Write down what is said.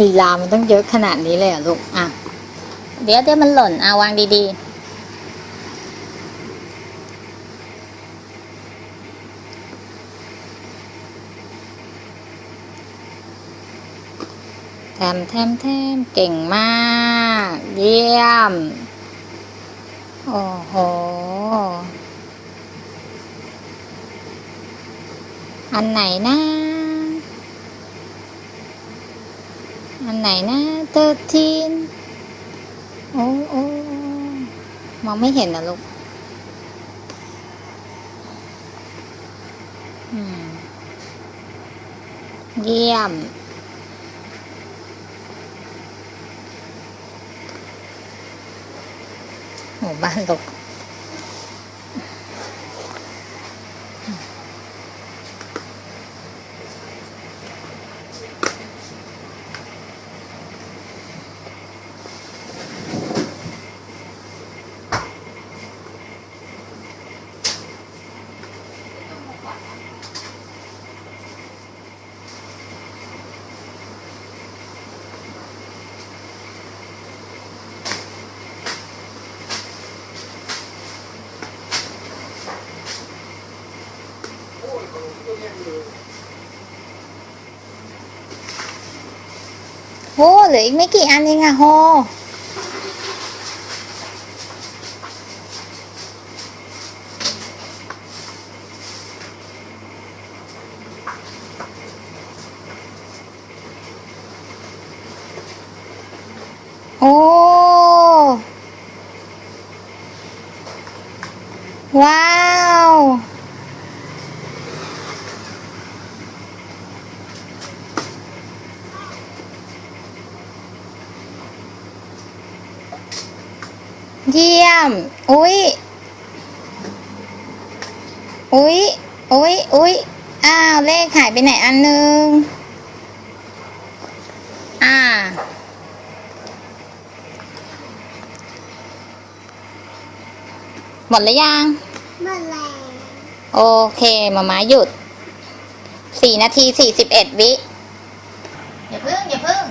ลีลามันต้องเยอะขนาดนี้เลยเหรอลูก อะ เดี๋ยวเดี๋ยวมันหล่นเอาวางดีแทมแทมแทมเก่งมาก เยี่ยม โอ้โห อันไหนนะ อันไหนนะเตอร์ทีนโอ้โอ้มองไม่เห็นนะลูกอืมเยี่ยม หมู่บ้านตก โอ้เหลืออีกไม่กี่อันเองอะโฮโอ้ว้าว เยี่ยม อุ๊ยอุ๊ยอุ๊ยอุ๊ยอ้าว เลขหายไปไหนอันหนึ่งอ่า หมดแล้วยังเมื่อไหร่โอเค มามาหยุด สี่นาทีสี่สิบเอ็ดวิ อย่าพึ่ง อย่าพึ่ง